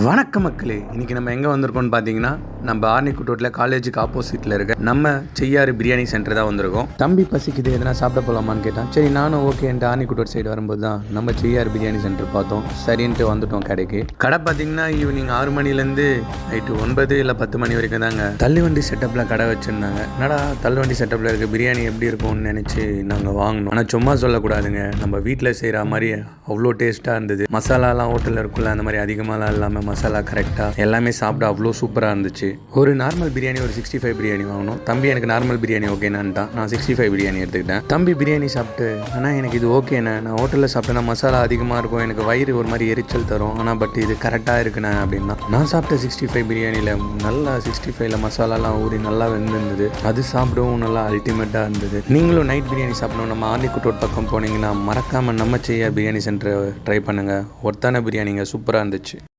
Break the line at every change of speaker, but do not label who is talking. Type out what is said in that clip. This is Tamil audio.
வணக்கம் மக்களே இன்னைக்கு நம்ம எங்கே வந்திருக்கோம்னு பார்த்தீங்கன்னா நம்ம ஆர்னி குட்டோட்டில் காலேஜுக்கு ஆப்போசிட்டில் இருக்க நம்ம செய்யாறு பிரியாணி சென்டர் தான் வந்திருக்கோம். தம்பி பசிக்குது எதனா சாப்பிட போகலாமான்னு கேட்டான். சரி நானும் ஓகேன்ட்டு ஆர்னி குட்டோட் சைடு வரும்போது தான் நம்ம செய்யாறு பிரியாணி சென்டர் பார்த்தோம். சரின்ட்டு வந்துட்டோம் கடைக்கு. கடை பார்த்தீங்கன்னா ஈவினிங் ஆறு மணிலேருந்து நைட்டு ஒன்பது இல்லை பத்து மணி வரைக்கும் தாங்க. தள்ளுவண்டி செட்டப்பில் கடை வச்சுருந்தாங்க. என்னடா தள்ளுவண்டி செட்டப்பில் இருக்க பிரியாணி எப்படி இருக்கும்னு நினச்சி நாங்கள் வாங்கினோம். ஆனால் சும்மா சொல்லக்கூடாதுங்க. நம்ம வீட்டில் செய்கிற மாதிரி அவ்வளோ டேஸ்ட்டாக இருந்தது. மசாலாலாம் ஹோட்டலில் இருக்குல்ல அந்த மாதிரி அதிகமாகலாம் இல்லாமல் மசாலா கரெக்டாக எல்லாமே சாப்பிட அவ்வளோ சூப்பராக இருந்துச்சு. ஒரு நார்மல் பிரியாணி ஒரு சிக்ஸ்டி ஃபைவ் பிரியாணி வாங்கணும். தம்பி எனக்கு நார்மல் பிரியாணி ஓகேனான்ட்டான் நான் சிக்ஸ்டி ஃபைவ் பிரியாணி எடுத்துக்கிட்டேன். தம்பி பிரியாணி சாப்பிட்டு ஆனால் எனக்கு இது ஓகேண்ணே நான் ஹோட்டலில் சாப்பிட்டேன்னா மசாலா அதிகமாக இருக்கும். எனக்கு வயிறு ஒரு மாதிரி எரிச்சல் தரும். ஆனால் பட் இது கரெக்டாக இருக்குண்ணே அப்படின்னா. நான் சாப்பிட்ட சிக்ஸ்டி ஃபைவ் பிரியாணியில் நல்லா சிக்ஸ்டி ஃபைவ்ல மசாலாலாம் ஊறி நல்லா வெந்திருந்தது. அது சாப்பிடவும் நல்லா அல்டிமேட்டாக இருந்தது. நீங்களும் நைட் பிரியாணி சாப்பிடணும். நம்ம ஆர்னிக்குட்டோட் பக்கம் போனீங்கன்னா மறக்காமல் நம்ம செய்ய பிரியாணி சென்டரை ட்ரை பண்ணுங்கள் ஒர்த்தான பிரியாணிங்க சூப்பராக இருந்துச்சு.